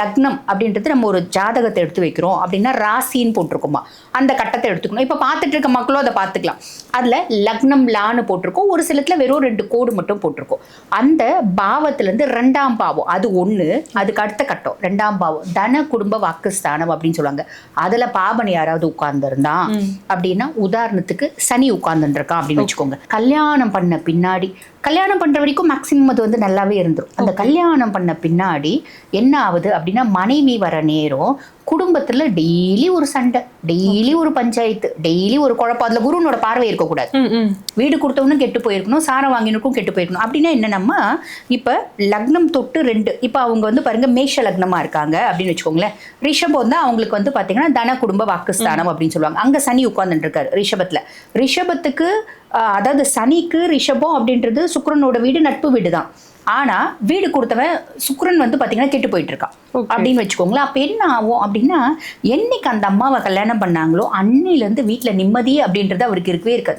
லக்னம் அப்படின்றது நம்ம ஒரு ஜாதகத்தை எடுத்து வைக்கிறோம் அப்படின்னா ராசின்னு போட்டிருக்கோமா? அந்த கட்டத்தை எடுத்துக்கணும். இப்போ பார்த்துட்டு இருக்க மக்களும் அதை பார்த்துக்கலாம். அதில் லக்னம் லான்னு போட்டிருக்கோம். ஒரு சிலத்துல வெறும் ரெண்டு கோடு மட்டும் போட்டிருக்கோம். அந்த பாவத்திலேருந்து ரெண்டாம் பாவம் அது ஒன்று அதுக்கு அடுத்த கட்டம் ரெண்டாம் பாவம் தன குடும்ப வாக்குஸ்தானம் அப்படின்னு சொல்லுவாங்க. அதில் பாபன் யாராவது உட்கார்ந்துருந்தான் அப்படின்னா உதாரணத்துக்கு சனி உட்கார்ந்துருக்கான் அப்படின்னு வச்சுக்கோங்க. கல்யாணம் பண்ண பின்னாடி கல்யாணம் பண்ற வரைக்கும் மேக்சிமம் அது வந்து நல்லாவே இருந்துரும். அந்த கல்யாணம் பண்ண பின்னாடி என்ன ஆகுது அப்படின்னா மனைவி வர நேரம் குடும்பத்துல டெய்லி ஒரு சண்டை டெய்லி ஒரு பஞ்சாயத்து டெய்லி ஒரு குழப்பம். அதுல குருனோட பார்வை இருக்கக்கூடாது. வீடு கொடுத்தவனும் கெட்டு போயிருக்கணும் சாரம் வாங்கினருக்கும் கெட்டு போயிருக்கணும். அப்படின்னா என்னன்னா இப்ப லக்னம் தொட்டு ரெண்டு இப்ப அவங்க வந்து பாருங்க மேஷ லக்னமா இருக்காங்க அப்படின்னு வச்சுக்கோங்களேன். ரிஷபம் தான் அவங்களுக்கு வந்து பாத்தீங்கன்னா தன குடும்ப வாக்குஸ்தானம் அப்படின்னு சொல்லுவாங்க. அங்க சனி உட்கார்ந்துட்டு இருக்காரு ரிஷபத்துல. ரிஷபத்துக்கு அதாவது சனிக்கு ரிஷபம் அப்படின்றது சுக்கிரனோட வீடு நட்பு வீடு தான் ஆனா வீடு கொடுத்தவன் சுக்கிரன் வந்து பாத்தீங்கன்னா கெட்டு போயிட்டு இருக்கான். அப்படின்னு வச்சுக்கோங்களேன். அப்ப என்ன ஆகும் அப்படின்னா என்னைக்கு அந்த அம்மாவை கல்யாணம் பண்ணாங்களோ அன்னில இருந்து வீட்டுல நிம்மதி அப்படின்றது அவருக்கு இருக்கவே இருக்காது.